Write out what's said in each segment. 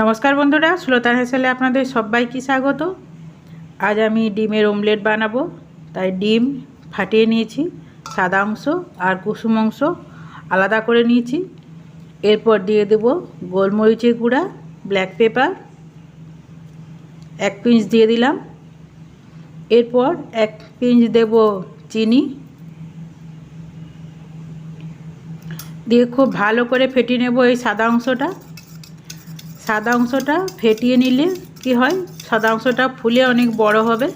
নমস্কার বন্ধুরা সুলতান হেসেলে আপনাদের সবাইকে স্বাগত। আজ আমি ডিমের অমলেট বানাবো, তাই ডিম ফাটিয়ে নিয়েছি, সাদা অংশ আর কুসুম অংশ আলাদা করে নিয়েছি। এরপর দিয়ে দেব গোলমরিচের গুঁড়া ব্ল্যাক পেপার এক পিঞ্চ দিয়ে দিলাম। এরপর এক পিঞ্চ দেব চিনি। দিয়ে খুব ভালো করে ফেটিয়ে নেব এই সাদা অংশটা। সাদা অংশটা ফেটিয়ে নিলে কি হয়? সাদা অংশটা ফুলে অনেক বড় হবে।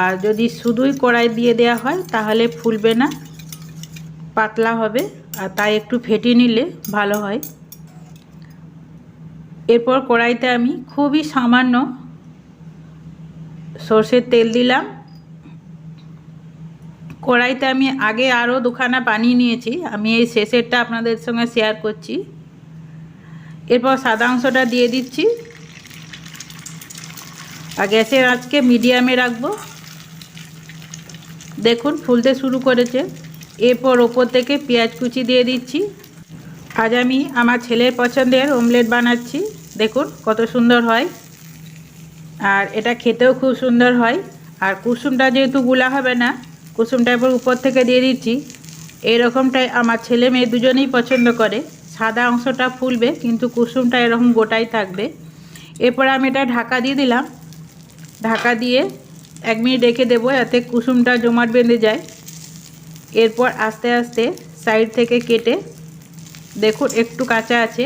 আর যদি শুধুই কড়াই দিয়ে দেওয়া হয়, তাহলে ফুলবে না, পাতলা হবে। আর তাই একটু ফেটিয়ে নিলে ভালো হয়। এরপর কড়াইতে আমি খুবই সামান্য সর্ষের তেল দিলাম। কড়াইতে আমি আগে আরও দুখানা বানিয়ে নিয়েছি। আমি এই শেষেরটা আপনাদের সঙ্গে শেয়ার করছি। এরপর সাদা অংশটা দিয়ে দিচ্ছি। আর গ্যাসের আজকে মিডিয়ামে রাখব। দেখুন, ফুলতে শুরু করেছে। এরপর ওপর থেকে পেঁয়াজ কুচি দিয়ে দিচ্ছি। আজ আমি আমার ছেলের পছন্দের অমলেট বানাচ্ছি। দেখুন, কত সুন্দর হয়। আর এটা খেতেও খুব সুন্দর হয়। আর কুসুমটা যেহেতু গুলা হবে না, কুসুমটা এরপর উপর থেকে দিয়ে দিচ্ছি। এইরকমটাই আমার ছেলে মেয়ে দুজনেই পছন্দ করে। সাদা অংশটা ফুলবে, কিন্তু কুসুমটা এরকম গোটাই থাকবে। এরপর আমি এটা ঢাকা দিয়ে দিলাম। ঢাকা দিয়ে এক মিনিট রেখে দেবো যাতে কুসুমটা জমাট বেঁধে যায়। এরপর আস্তে আস্তে সাইড থেকে কেটে, দেখুন একটু কাঁচা আছে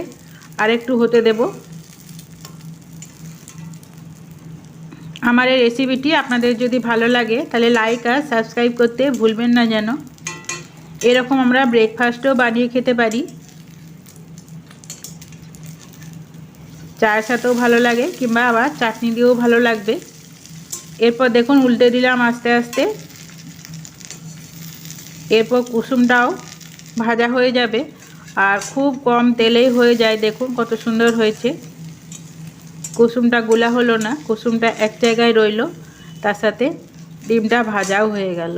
আর একটু হতে দেব। আমার এই রেসিপিটি আপনাদের যদি ভালো লাগে, তাহলে লাইক আর সাবস্ক্রাইব করতে ভুলবেন না যেন। এরকম আমরা ব্রেকফাস্টও বানিয়ে খেতে পারি। চায়ের সাথেও ভালো লাগে, কিংবা আবার চাটনি দিয়েও ভালো লাগবে। এরপর দেখুন, উল্টে দিলাম আস্তে আস্তে। এরপর কুসুমটাও ভাজা হয়ে যাবে, আর খুব কম তেলেই হয়ে যায়, দেখুন কত সুন্দর হয়েছে। কুসুমটা গোলা হলো না, কুসুমটা এক জায়গায় রইল, তার সাথে ডিমটা ভাজাও হয়ে গেল।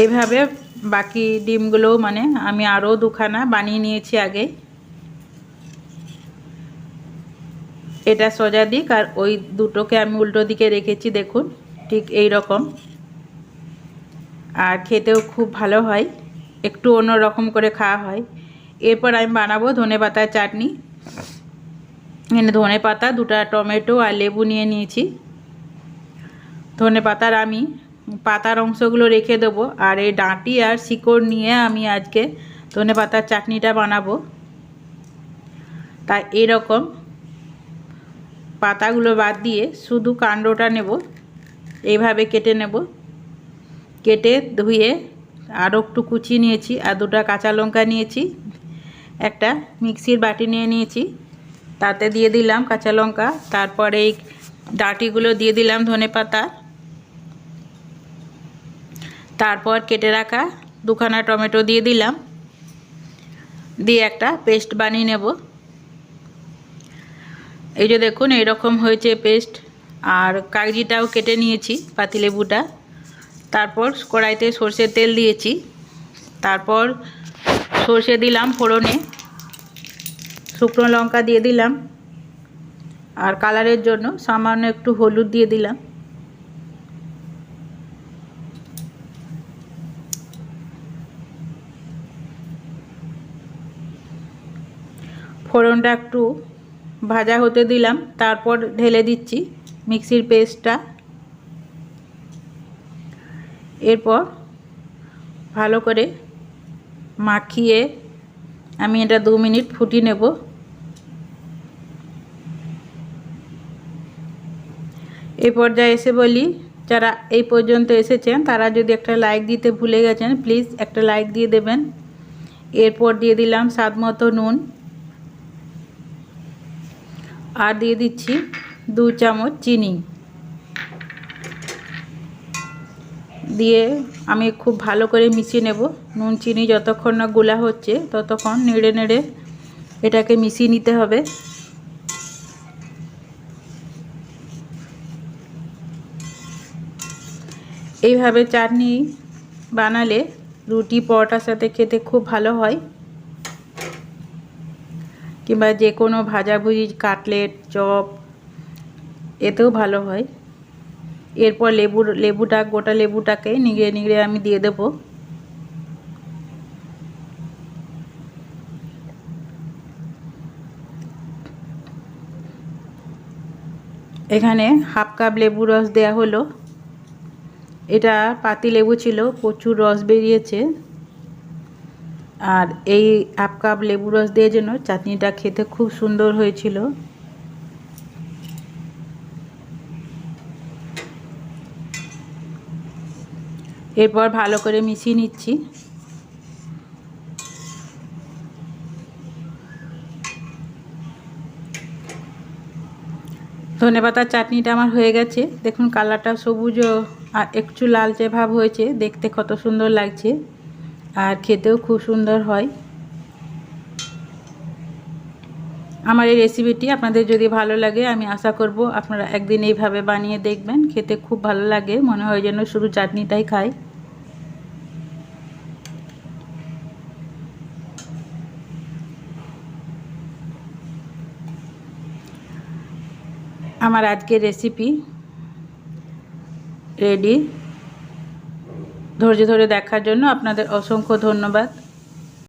এইভাবে বাকি ডিমগুলো মানে আমি আরও দুখানা বানিয়ে নিয়েছি আগে। এটা সোজা দিক আর ওই দুটোকে আমি উল্টো দিকে রেখেছি, দেখুন, ঠিক এই রকম। আর খেতেও খুব ভালো হয়, একটু অন্য রকম করে খাওয়া হয়। এরপর আমি বানাবো ধনে পাতার চাটনি। এখানে ধনে পাতা, দুটা টমেটো আর লেবু নিয়ে নিয়েছি। ধনে পাতার আমি পাতার অংশগুলো রেখে দেবো। আর এই ডাঁটি আর শিকড় নিয়ে আমি আজকে ধনে পাতার চাটনিটা বানাবো। তাই এরকম পাতাগুলো বাদ দিয়ে শুধু কাণ্ডটা নেব। এইভাবে কেটে নেব। কেটে ধুয়ে আরও একটু কুচি নিয়েছি আর দুটা কাঁচা লঙ্কা নিয়েছি। একটা মিক্সির বাটি নিয়ে নিয়েছি। তাতে দিয়ে দিলাম কাঁচা লঙ্কা। তারপরে এই ডাঁটিগুলো দিয়ে দিলাম ধনে পাতা। তারপর কেটে রাখা দুখানা টমেটো দিয়ে দিলাম। দিয়ে একটা পেস্ট বানিয়ে নেব। এই যে দেখুন, এইরকম হয়েছে পেস্ট। আর কাগজিটাও কেটে নিয়েছি, পাতিলেবুটা। তারপর কড়াইতে সর্ষের তেল দিয়েছি। তারপর সর্ষে দিলাম ফোড়নে। শুকনো লঙ্কা দিয়ে দিলাম। আর কালারের জন্য সামান্য একটু হলুদ দিয়ে দিলাম। ফোড়নটা একটু ভাজা হতে দিলাম, তারপর ঢেলে দিচ্ছি মিক্সির পেস্টটা। এরপর ভালো করে মাখিয়ে আমি এটা দু মিনিট ফুটিয়ে নেব। এই পর্যায়ে এসে বলি, যারা এই পর্যন্ত এসেছেন, তারা যদি একটা লাইক দিতে ভুলে গেছেন, প্লিজ একটা লাইক দিয়ে দেবেন। এরপর দিয়ে দিলাম স্বাদ মতো নুন। আর দিয়ে দিচ্ছি দু চামচ চিনি। দিয়ে আমি খুব ভালো করে মিশিয়ে নেব। নুন, চিনি যতক্ষণ না গোলা হচ্ছে ততক্ষণ নেড়ে নেড়ে এটাকে মিশিয়ে নিতে হবে। এইভাবে চাটনি বানালে রুটি, পরোটার সাথে খেতে খুব ভালো হয়। কিংবা যে কোনো ভাজাভুজি, কাটলেট, চপ, এতেও ভালো হয়। এরপর লেবুর লেবুটা, গোটা লেবুটাকে নিগড়ে নিগড়ে আমি দিয়ে দেবো। এখানে হাফ কাপ লেবু রস দেয়া হলো। এটা পাতি লেবু ছিল, প্রচুর রস বেরিয়েছে। আর এই হাফ কাপ লেবু রস দিয়ে জন্য চাটনিটা খেতে খুব সুন্দর হয়েছিল। এরপর ভালো করে মিশিয়ে নিচ্ছি। ধনে পাতার চাটনিটা আমার হয়ে গেছে। দেখুন, কালারটা সবুজ আর একটু লালচে ভাব হয়েছে। দেখতে কত সুন্দর লাগছে। আর খেতেও খুব সুন্দর হয়। আমার এই রেসিপিটি আপনাদের যদি ভালো লাগে, আমি আশা করব আপনারা একদিন এইভাবে বানিয়ে দেখবেন। খেতে খুব ভালো লাগে, মনে হয় যেন শুধু চাটনিটাই খাই আমার আজকের রেসিপি রেডি ধৈর্য ধরে দেখার জন্য আপনাদের অসংখ্য ধন্যবাদ।